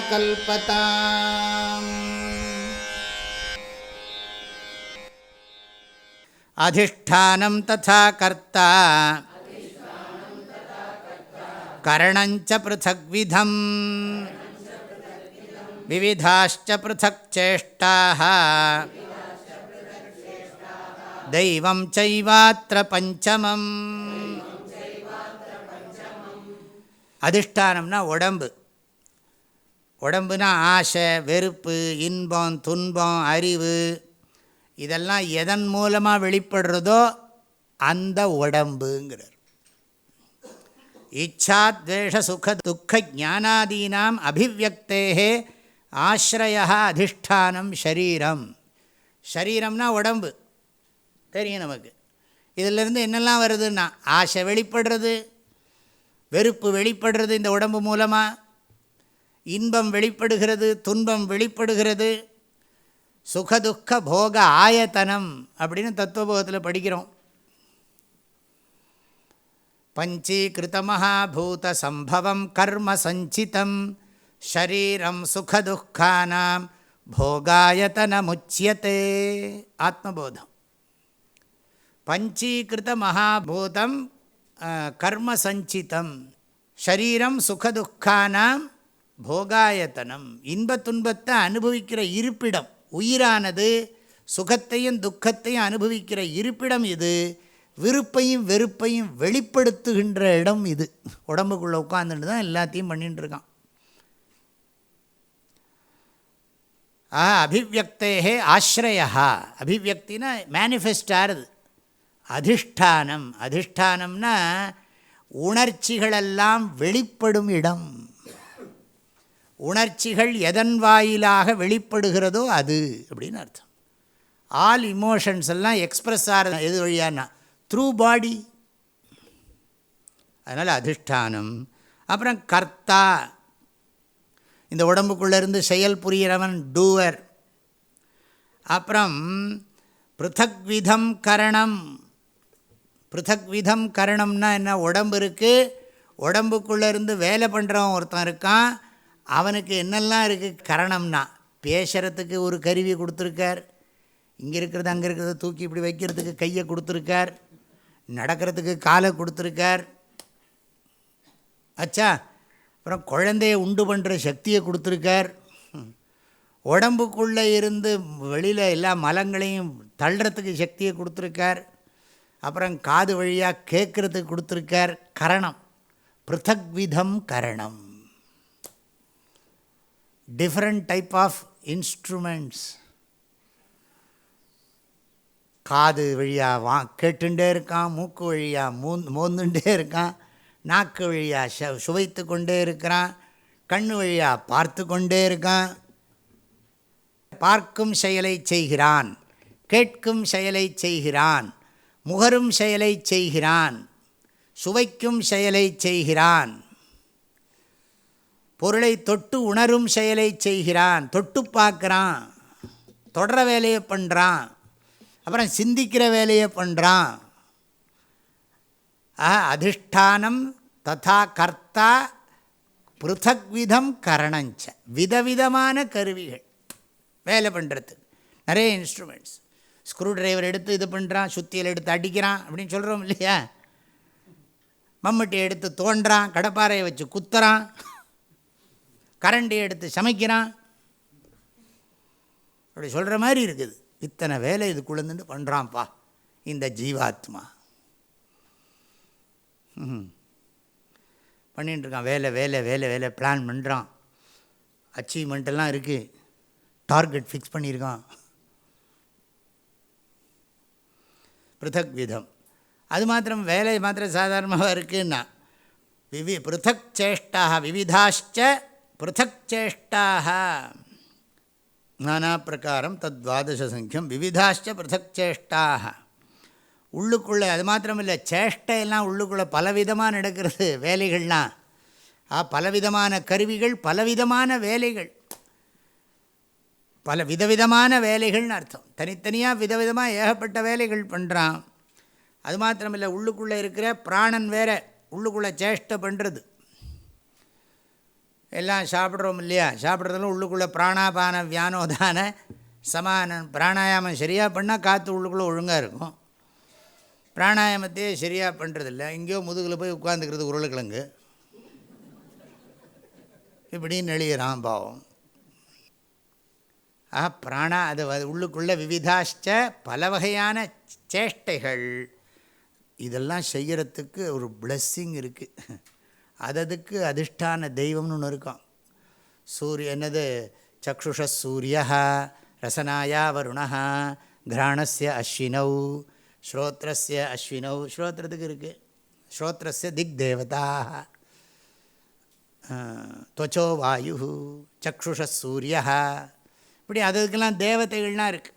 कल्पताम्। अधिष्ठानं तथा कर्ता। करणञ्च पृथग्विधम्। विविधाश्च पृथक् चेष्टाः। दैवं चैवात्र पञ्चमम् அதிஷ்டானம்னா உடம்பு. உடம்புனா ஆசை வெறுப்பு இன்பம் துன்பம் அறிவு. இதெல்லாம் எதன் மூலமாக வெளிப்படுறதோ அந்த உடம்புங்கிறார். இச்சா துவேஷ சுக துக்க ஜானாதீனாம் அபிவியக்தேகே ஆசிரய அதிஷ்டானம் ஷரீரம். ஷரீரம்னா உடம்பு. தெரியும் நமக்கு. இதிலிருந்து என்னெல்லாம் வருதுன்னா ஆசை வெளிப்படுறது வெறுப்பு வெளிப்படுறது இந்த உடம்பு மூலமாக இன்பம் வெளிப்படுகிறது துன்பம் வெளிப்படுகிறது. சுகதுக்க போக ஆயத்தனம் அப்படின்னு தத்துவபோகத்தில் படிக்கிறோம். பஞ்சீகிருத்தமஹாபூத சம்பவம் கர்ம சஞ்சிதம். ஷரீரம் சுகதுக்கானாம் போகாயத்தனமுச்சியத்தே ஆத்மபோதம். பஞ்சீகிருத மகாபூதம் கர்ம சஞ்சிதம் ஷரீரம் சுகதுக்கானாம் போகாயத்தனம். இன்ப துன்பத்தை அனுபவிக்கிற இருப்பிடம் உயிரானது சுகத்தையும் துக்கத்தையும் அனுபவிக்கிற இருப்பிடம் இது. விருப்பையும் வெறுப்பையும் வெளிப்படுத்துகின்ற இடம் இது. உடம்புக்குள்ளே உட்காந்துட்டு தான் எல்லாத்தையும் பண்ணிட்டுருக்கான் ஆ அபிவியக்தேகே ஆஸ்ரயா அபிவியக்தினா மேனிஃபெஸ்ட் ஆறுது அதிஷ்டானம். அதிஷ்டானம்னா உணர்ச்சிகளெல்லாம் வெளிப்படும் இடம். உணர்ச்சிகள் எதன் வாயிலாக வெளிப்படுகிறதோ அது அப்படின்னு அர்த்தம். ஆல் இமோஷன்ஸ் எல்லாம் எக்ஸ்ப்ரெஸ் ஆகிற எது வழியானா த்ரூ பாடி அதனால் அதிஷ்டானம். அப்புறம் கர்த்தா. இந்த உடம்புக்குள்ளேருந்து செயல் புரிகிறவன் டூவர் அப்புறம் பிருத்தக்விதம் கரணம். பிருத்தக்விதம் கரணம்னா என்ன? உடம்பு இருக்குது உடம்புக்குள்ளேருந்து வேலை பண்ணுறவன் ஒருத்தன் இருக்கான். அவனுக்கு என்னெல்லாம் இருக்குது கரணம்னா பேசுகிறதுக்கு ஒரு கருவி கொடுத்துருக்கார். இங்கே இருக்கிறது அங்கே இருக்கிறத தூக்கி இப்படி வைக்கிறதுக்கு கையை கொடுத்துருக்கார். நடக்கிறதுக்கு காலை கொடுத்துருக்கார். ஆச்சா அப்புறம் குழந்தைய உண்டு பண்ணுற சக்தியை கொடுத்துருக்கார். உடம்புக்குள்ளே இருந்து வெளியில் எல்லா மலங்களையும் தள்ளுறதுக்கு சக்தியை கொடுத்துருக்கார். அப்புறம் காது வழியாக கேட்குறதுக்கு கொடுத்துருக்கார் கரணம். பிருத்தக்விதம் கரணம். டிஃப்ரெண்ட் டைப் ஆஃப் இன்ஸ்ட்ருமெண்ட்ஸ் காது வழியாக வா கேட்டுண்டே இருக்கான் மூக்கு வழியாக மூ மோந்துண்டே இருக்கான் நாக்கு வழியாக ச சுவைத்து கொண்டே இருக்கிறான் கண் வழியாக பார்த்து கொண்டே இருக்கான். பார்க்கும் செயலை செய்கிறான் கேட்கும் செயலை செய்கிறான். முகரும் செயலை செய்கிறான் சுவைக்கும் செயலை செய்கிறான். பொருளை தொட்டு உணரும் செயலை செய்கிறான் தொட்டு பார்க்குறான் தொடர வேலையை பண்ணுறான் அப்புறம் சிந்திக்கிற வேலையை பண்ணுறான் அதிஷ்டானம் ததா கர்த்தா பிருத்தக்விதம் கரணஞ்ச விதவிதமான கருவிகள் வேலை பண்ணுறது நிறைய இன்ஸ்ட்ருமெண்ட்ஸ் ஸ்க்ரூ டிரைவர் எடுத்து இது பண்ணுறான் சுத்தியில் எடுத்து அடிக்கிறான் அப்படின்னு சொல்கிறோம் இல்லையா? மம்மட்டி எடுத்து தோன்றான் கடப்பாறையை வச்சு குத்துறான் கரண்டியை எடுத்து சமைக்கிறான். அப்படி சொல்கிற மாதிரி இருக்குது. இத்தனை வேலை இதுக்குள்ளேருந்து பண்ணுறான்ப்பா இந்த ஜீவாத்மா. பண்ணிட்டுருக்கான் வேலை வேலை வேலை வேலை. பிளான் பண்ணுறான் அச்சீவ்மெண்ட்டெல்லாம் இருக்குது டார்கெட் ஃபிக்ஸ் பண்ணியிருக்கான். பிருத்தக் விதம் அது மாத்திரம் வேலை மாத்திரம் சாதாரணமாக இருக்குன்னா விவி பிருத்தக் சேஷ்டாக விவிதாச்ச பிருத்தக் சேஷ்டாக நானா பிரகாரம் தத் துவாதசங்கியம் விவிதாச்ச பிருத்தக் சேஷ்டாக உள்ளுக்குள்ளே அது மாத்திரம் இல்லை சேஷ்டையெல்லாம் உள்ளுக்குள்ளே பலவிதமாக நடக்கிறது வேலைகள்லாம் ஆ பலவிதமான கருவிகள் பலவிதமான வேலைகள். பல விதவிதமான வேலைகள்னு அர்த்தம். தனித்தனியாக விதவிதமாக ஏகப்பட்ட வேலைகள் பண்ணுறான் அது மாத்திரமில்லை உள்ளுக்குள்ளே இருக்கிற பிராணன் வேற உள்ளுக்குள்ளே சேஷ்டை பண்ணுறது எல்லாம் சாப்பிட்றோம் இல்லையா? சாப்பிட்றதுல உள்ளுக்குள்ளே பிராணாபான வியானோதான சமான பிராணாயாமம் சரியாக பண்ணால் காற்று உள்ளுக்குள்ளே ஒழுங்காக இருக்கும். பிராணாயாமத்தையே சரியாக பண்ணுறதில்ல எங்கேயோ முதுகில் போய் உட்காந்துக்கிறது உருளைக்கிழங்கு. இப்படின்னு எழுகிறான் பாவம். ஆ பிராணா அது உள்ளுக்குள்ளே விவிதாஷ்ட பல வகையான சேஷ்டைகள். இதெல்லாம் செய்கிறதுக்கு ஒரு பிளஸ்ஸிங் இருக்குது அததுக்கு அதிஷ்டான தெய்வம்னு ஒன்று இருக்கும். சூரிய என்னது? சக்ஷுஷ சூரிய ரசனாயா வருணா கிராணஸ்ய அஸ்வினௌ ஸ்ரோத்ரஸ்ய அஸ்வினௌ ஸ்ரோத்திரத்துக்கு இருக்குது ஸ்ரோத்ரஸ்ய திக் தேவதா துவச்சோ வாயு சக்ஷுஷ சூரிய. இப்படி அதுக்கெல்லாம் தேவதைகள்லாம் இருக்குது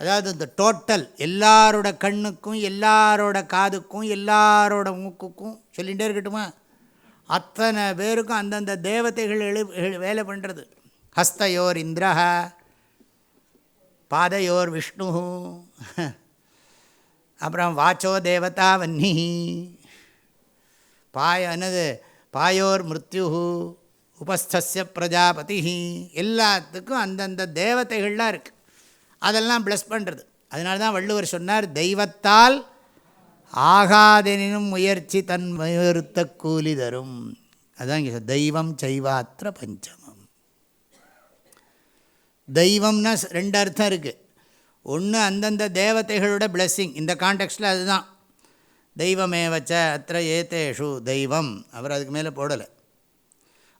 அதாவது இந்த டோட்டல் எல்லாரோட கண்ணுக்கும் எல்லாரோட காதுக்கும் எல்லாரோட மூக்குக்கும் சொல்லிகிட்டே இருக்கட்டுமா? அத்தனை பேருக்கும் அந்தந்த தேவதைகள் எழு வேலை பண்ணுறது ஹஸ்தயோர் இந்திரா பாதையோர் விஷ்ணு அப்புறம் வாச்சோ தேவதா வன்னி பாய என்னது? பாயோர் மிருத்யு உபஸ்தஸ்ய பிரஜாபதி எல்லாத்துக்கும் அந்தந்த தேவதைகள்லாம் இருக்குது அதெல்லாம் ப்ளஸ் பண்ணுறது அதனால தான் வள்ளுவர் சொன்னார் தெய்வத்தால் ஆகாதெனினும் முயற்சி தன் முயறுத்த கூலி தரும். அதுதான் இங்கே தெய்வம் செய்வாத்திர பஞ்சமம். தெய்வம்னா ரெண்டு அர்த்தம் இருக்குது ஒன்று அந்தந்த தேவதைகளோட பிளெஸ்ஸிங் இந்த கான்டெக்ஸ்டில் அதுதான். தெய்வமேவச்ச அத்த ஏத்தேஷு தெய்வம். அவர் அதுக்கு மேலே போடலை.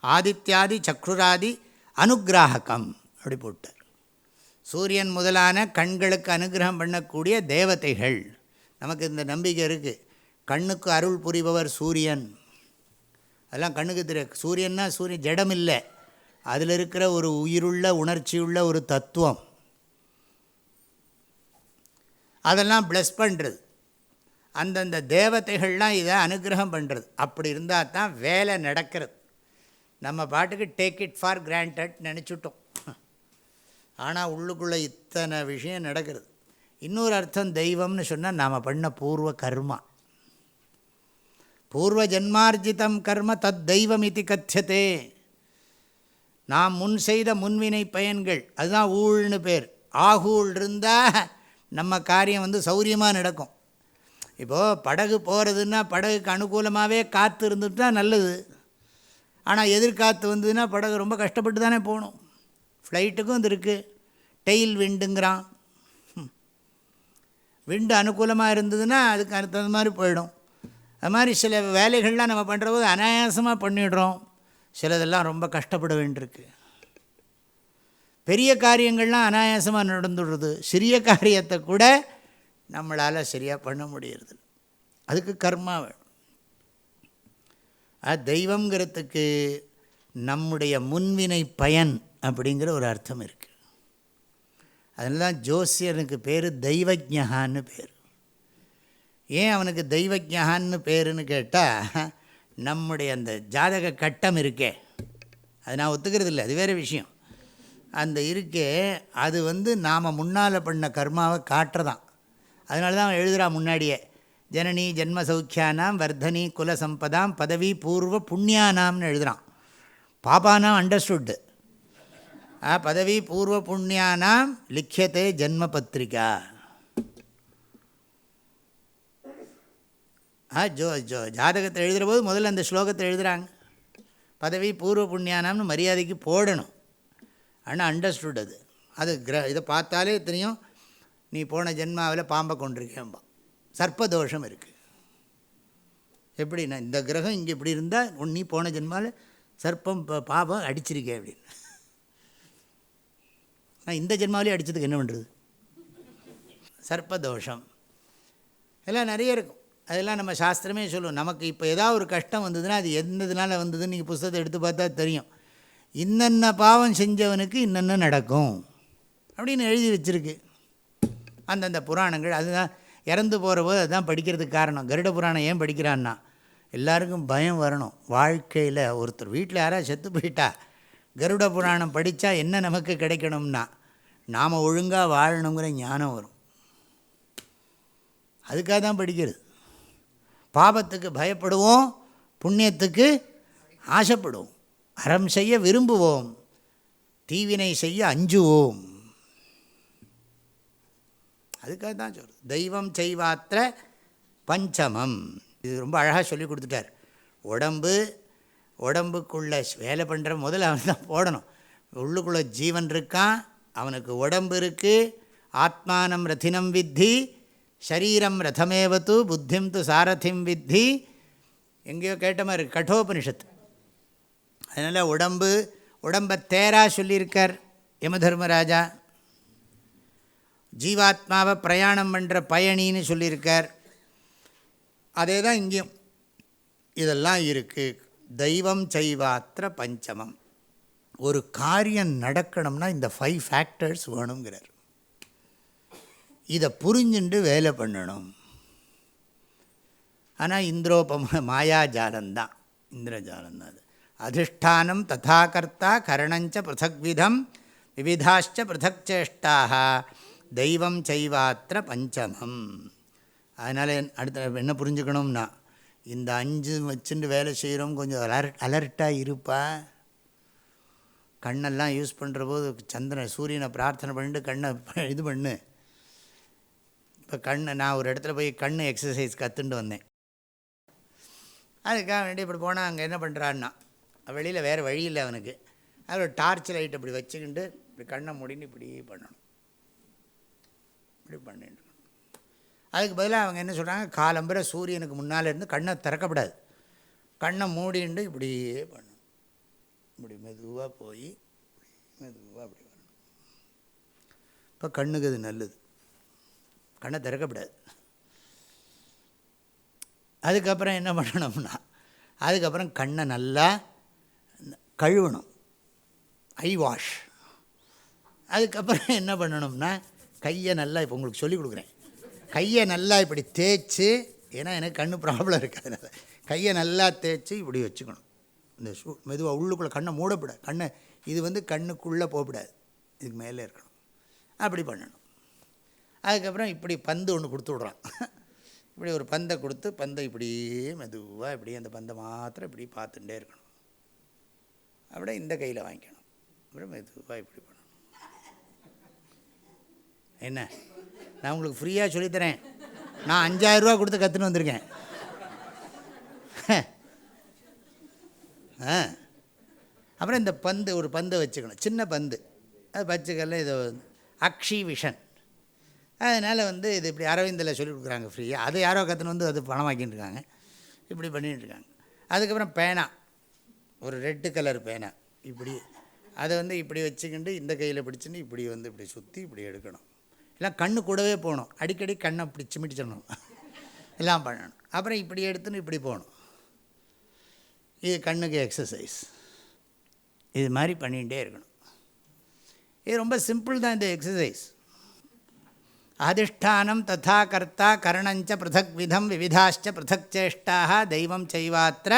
ஆதித்யாதி சக்ருராதி அனுகிராககம் அப்படி போட்டார். சூரியன் முதலான கண்களுக்கு அனுகிரகம் பண்ணக்கூடிய தேவதைகள். நமக்கு இந்த நம்பிக்கை இருக்குது கண்ணுக்கு அருள் புரிபவர் சூரியன். அதெல்லாம் கண்ணுக்கு தெரியும் சூரியன்னா சூரியன் ஜடம் இல்லை அதில் இருக்கிற ஒரு உயிருள்ள உணர்ச்சியுள்ள ஒரு தத்துவம். அதெல்லாம் ப்ளஸ் பண்ணுறது அந்தந்த தேவதைகள்லாம் இதை அனுகிரகம் பண்ணுறது அப்படி இருந்தால் தான் வேலை நடக்கிறது. நம்ம பாட்டுக்கு டேக் இட் ஃபார் கிராண்டட் நினச்சிட்டோம். ஆனால் உள்ளுக்குள்ளே இத்தனை விஷயம் நடக்கிறது. இன்னொரு அர்த்தம் தெய்வம்னு சொன்னால் நாம் பண்ண பூர்வ கர்மா. பூர்வ ஜன்மார்ஜிதம் கர்ம தத் தெய்வம் இது கத்தியதே நாம் முன் செய்த முன்வினை பயன்கள் அதுதான் ஊழ்னு பேர். ஆகூழ் இருந்தால் நம்ம காரியம் வந்து சௌரியமாக நடக்கும். இப்போது படகு போகிறதுன்னா படகுக்கு அனுகூலமாகவே காற்று இருந்துட்டால் நல்லது. ஆனால் எதிர்காற்று வந்ததுன்னா படகு ரொம்ப கஷ்டப்பட்டு தானே போகணும். ஃப்ளைட்டுக்கும் இது இருக்குது டெயில் விண்டுங்கிறான் விண்டு அனுகூலமாக இருந்ததுன்னா அதுக்கு தகுந்த மாதிரி போயிடும். அது மாதிரி சில வேலைகள்லாம் நம்ம பண்ணுற போது அனாயாசமாக பண்ணிடுறோம். சிலதெல்லாம் ரொம்ப கஷ்டப்பட வேண்டியிருக்கு. பெரிய காரியங்கள்லாம் அனாயாசமாக நடந்துடுறது. சிறிய காரியத்தை கூட நம்மளால் சரியாக பண்ண முடியறது அதுக்கு கர்மா வேணும். தெய்வங்கிறதுக்கு நம்முடைய முன்வினை பயன் அப்படிங்கிற ஒரு அர்த்தம் இருக்குது அதனால தான் ஜோசியனுக்கு பேர் தெய்வஜகான்னு பேர். ஏன் அவனுக்கு தெய்வஜகான்னு பேருன்னு கேட்டால் நம்முடைய அந்த ஜாதக கட்டம் இருக்கே. அது நான் ஒத்துக்கிறது இல்லை அது வேறு விஷயம். அந்த இருக்கே அது வந்து நாம் முன்னால் பண்ண கர்மாவை காட்டுறதான். அதனால தான் அவன் எழுதுகிறான் முன்னாடியே. ஜனனி ஜென்ம சௌக்கியானாம் வர்தனி குல சம்பதாம் பதவி பூர்வ புண்ணியானாம்னு எழுதுகிறான் பாப்பானாம் அண்டர்ஸ்டுட்டு ஆ பதவி பூர்வ புண்ணியானாம் லிக்கியத்தை ஜென்ம பத்திரிகா ஆ ஜோ ஜோ ஜாதகத்தை எழுதுகிற போது முதல்ல அந்த ஸ்லோகத்தை எழுதுகிறாங்க பதவி பூர்வ புண்ணியானாம்னு மரியாதைக்கு போடணும். ஆனால் அண்டர்ஸ்டுட் அது. அது கிர இதை பார்த்தாலே தெரியும் நீ போன ஜென்மாவில் பாம்பை கொண்டிருக்கேன்பா சர்ப்பதோஷம் இருக்குது எப்படின்னா இந்த கிரகம் இங்கே இப்படி இருந்தால் நீ போன ஜென்மாவில் சர்ப்பம் பாபம் அடிச்சிருக்கேன் அப்படின்னு. நான் இந்த ஜென்மாவிலே அடித்ததுக்கு என்ன பண்ணுறது சர்ப்பதோஷம். எல்லாம் நிறைய இருக்கும். அதெல்லாம் நம்ம சாஸ்திரமே சொல்லுவோம் நமக்கு இப்போ ஏதாவது ஒரு கஷ்டம் வந்ததுன்னா அது எந்ததுனால வந்ததுன்னு நீங்கள் புஸ்தகத்தை எடுத்து பார்த்தா தெரியும். இன்னென்ன பாவம் செஞ்சவனுக்கு இன்னென்ன நடக்கும்? அப்படின்னு எழுதி வச்சுருக்கு. அந்தந்த புராணங்கள் அதுதான் இறந்து போகிற போது அதுதான் படிக்கிறதுக்கு காரணம். கருட புராணம் ஏன் படிக்கிறான்னா எல்லாருக்கும் பயம் வரணும். வாழ்க்கையில் ஒருத்தர் வீட்டில் யாராவது செத்து போயிட்டா கருட புராணம் படித்தா என்ன நமக்கு கிடைக்கணும்னா நாம் ஒழுங்காக வாழணுங்கிற ஞானம் வரும். அதுக்காக தான் படிக்கிறது. பாபத்துக்கு பயப்படுவோம் புண்ணியத்துக்கு ஆசைப்படுவோம். அறம் செய்ய விரும்புவோம் தீவினை செய்ய அஞ்சுவோம். அதுக்காக தான் சொல்கிறது தெய்வம் செய்வாத்திர பஞ்சமம். இது ரொம்ப அழகாக சொல்லி கொடுத்துட்டார். உடம்பு உடம்புக்குள்ளே வேலை பண்ணுற முதல்ல அவன் தான் போடணும். உள்ளுக்குள்ளே ஜீவன் இருக்கான் அவனுக்கு உடம்பு இருக்குது ஆத்மானம் ரத்தினம் வித்தி ஷரீரம் ரதமேவத்து புத்திம் து சாரதிம் வித்தி. எங்கேயோ கேட்ட மாதிரி கட்டோபனிஷத்து. அதனால் உடம்பு உடம்பை தேரா சொல்லியிருக்கார் யமதர்மராஜா ஜீவாத்மாவை பிரயாணம் பண்ணுற பயணின்னு சொல்லியிருக்கார். அதே தான் இங்கேயும். இதெல்லாம் இருக்குது தெய்வம் செய்வாத்திர பஞ்சமம். ஒரு காரியம் நடக்கணும்னா இந்த ஃபைவ் ஃபேக்டர்ஸ் வேணுங்கிறார். இதை புரிஞ்சுண்டு வேலை பண்ணணும். ஆனால் இந்திரோபம மாயாஜாலந்தான் இந்திரஜாலந்தான் அது. அதிஷ்டானம் ததா கர்த்தா கரணஞ்ச பிருத்தக்விதம் விவிதாச்ச பிருத்தக்சேஷ்டாக தெய்வம் செய்வாத்திர பஞ்சமம். அதனால் அடுத்த என்ன புரிஞ்சுக்கணும்னா இந்த அஞ்சு வச்சுட்டு வேலை செய்கிறோம் கொஞ்சம் அலர்ட் அலர்ட்டாக இருப்பா. கண்ணெல்லாம் யூஸ் பண்ணுற போது சந்திரன் சூரியனை பிரார்த்தனை பண்ணிட்டு கண்ணை இது பண்ணு. இப்போ கண்ணை நான் ஒரு இடத்துல போய் கண் எக்ஸசைஸ் கற்றுண்டு வந்தேன். அதுக்காக வேண்டி இப்படி போனால் அங்கே என்ன பண்ணுறான்னா வெளியில் வேறு வழி இல்லை அவனுக்கு. அது ஒரு டார்ச் லைட் அப்படி வச்சுக்கிட்டு இப்படி கண்ணை முடின்னு இப்படி பண்ணணும். பண்ணிட்டு அதுக்கு பதிலாக அவங்க என்ன சொல்கிறாங்க காலம்புரை சூரியனுக்கு முன்னால் இருந்து கண்ணை திறக்கப்படாது. கண்ணை மூடிண்டு இப்படியே பண்ணணும். இப்படி மெதுவாக போய் மெதுவாக அப்படி வரணும். இப்போ கண்ணுக்கு அது நல்லது. கண்ணை திறக்கப்படாது. அதுக்கப்புறம் என்ன பண்ணணும்னா அதுக்கப்புறம் கண்ணை நல்லா கழுவணும். Eye wash. அதுக்கப்புறம் என்ன பண்ணணும்னா கையை நல்லா இப்போ உங்களுக்கு சொல்லிக் கொடுக்குறேன். கையை நல்லா இப்படி தேய்ச்சி ஏன்னா எனக்கு கண்ணு ப்ராப்ளம் இருக்காது கையை நல்லா தேய்ச்சி இப்படி வச்சுக்கணும். இந்த ஷூ மெதுவாக உள்ளுக்குள்ளே கண்ணை மூடப்படாது. கண்ணை இது வந்து கண்ணுக்குள்ளே போகக்கூடாது இதுக்கு மேலே இருக்கணும். அப்படி பண்ணணும். அதுக்கப்புறம் இப்படி பந்து ஒன்று கொடுத்து விட்றான். இப்படி ஒரு பந்தை கொடுத்து பந்தை இப்படியே மெதுவாக இப்படி அந்த பந்தை மாத்திரம் இப்படி பார்த்துட்டே இருக்கணும். அப்படியே இந்த கையில் வாங்கிக்கணும். அப்புறம் மெதுவாக இப்படி பண்ணணும். என்ன? நான் உங்களுக்கு ஃப்ரீயாக சொல்லித்தரேன். நான் அஞ்சாயிரரூவா கொடுத்து கற்றுன்னு வந்திருக்கேன். ஆ. அப்புறம் இந்த பந்து ஒரு பந்தை வச்சுக்கணும். சின்ன பந்து. அது பச்சுக்கல்ல இது அக்ஷி விஷன். அதனால் வந்து இது இப்படி அரவிந்தில் சொல்லி கொடுக்குறாங்க ஃப்ரீயாக அது யாரோ கற்றுன்னு வந்து அது பணமாக்கின்னு இருக்காங்க. இப்படி பண்ணிகிட்டு இருக்காங்க. அதுக்கப்புறம் பேனா. ஒரு ரெட்டு கலர் பேனா. இப்படி. அதை வந்து இப்படி வச்சுக்கிண்டு இந்த கையில் பிடிச்சின்னு இப்படி வந்து இப்படி சுற்றி இப்படி எடுக்கணும். எல்லாம் கண்ணு கூடவே போகணும். அடிக்கடி கண்ணை அப்படி சிமிட்டிச்சிடணும் எல்லாம் பண்ணணும். அப்புறம் இப்படி எடுத்துன்னு இப்படி போகணும். இது கண்ணுக்கு எக்ஸசைஸ் இது மாதிரி பண்ணிகிட்டே இருக்கணும். இது ரொம்ப சிம்பிள் தான் இந்த எக்ஸசைஸ் அதிஷ்டானம் ததா கர்த்தா கரணஞ்ச பிருத்தக் விதம் விவிதாச்ச பிருத்தக் சேஷ்டாக தெய்வம் செய்வாத்திர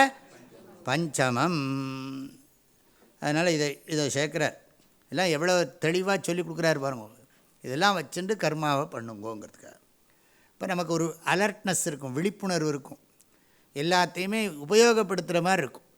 பஞ்சமம். அதனால் இதை இதை சேர்க்குறார். எல்லாம் எவ்வளோ தெளிவாக சொல்லி கொடுக்குறாரு பாருங்க. இதெல்லாம் வச்சுட்டு கர்மாவை பண்ணுங்கோங்கிறதுக்காக. இப்போ நமக்கு ஒரு அலர்ட்னஸ் இருக்கும் விழிப்புணர்வு இருக்கும். எல்லாத்தையுமே உபயோகப்படுத்துகிற மாதிரி இருக்கும்.